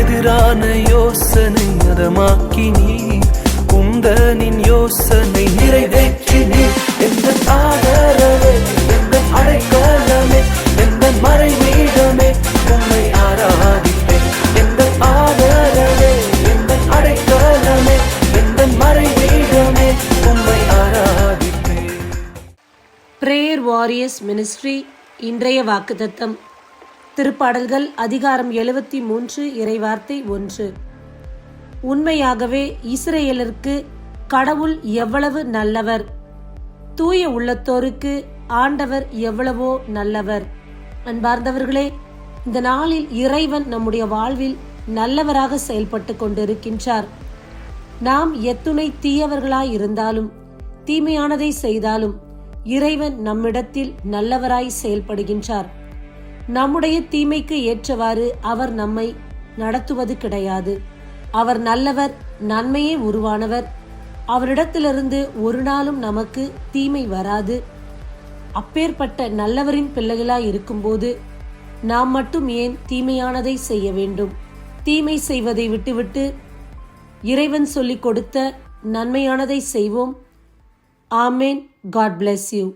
எதிரான யோசனை அதமாக்கி நீ உந்தனின் யோசனை நிறைவேற்றி நீ எந்த ஆதரவே எந்த அடைக்கலமே எந்த மறைவீடமே உண்மை ஆராதிப்பேன். எந்த ஆதரவே எந்த அடைக்கலமே எந்த மறைவீடமே உண்மை ஆராதிப்பேன். பிரேயர் வாரியர்ஸ் மினிஸ்ட்ரி இன்றைய வாக்குத்தத்தம். திருப்பாடல்கள் அதிகாரம் எழுபத்தி மூன்று இறைவார்த்தை ஒன்று. உண்மையாகவே இஸ்ரேலருக்கு கடவுள் எவ்வளவு நல்லவர். தூய உள்ளத்தோருக்கு ஆண்டவர் எவ்வளவோ நல்லவர். அன்பார்ந்தவர்களே இந்த நாளில் இறைவன் நம்முடைய வாழ்வில் நல்லவராக செயல்பட்டு கொண்டிருக்கின்றார். நாம் எத்துணை தீயவர்களாய் இருந்தாலும் தீமையானதை செய்தாலும் இறைவன் நம்மிடத்தில் நல்லவராய் செயல்படுகின்றார். நம்முடைய தீமைக்கு ஏற்றவாறு அவர் நம்மை நடத்துவது கிடையாது. அவர் நல்லவர் நன்மையே உருவானவர். அவரிடத்திலிருந்து ஒரு நாளும் நமக்கு தீமை வராது. அப்பேற்பட்ட நல்லவரின் பிள்ளைகளாய் இருக்கும்போது நாம் மட்டும் ஏன் தீமையானதை செய்ய வேண்டும்? தீமை செய்வதை விட்டுவிட்டு இறைவன் சொல்லிக் கொடுத்த நன்மையானதை செய்வோம். ஆமேன். God bless you.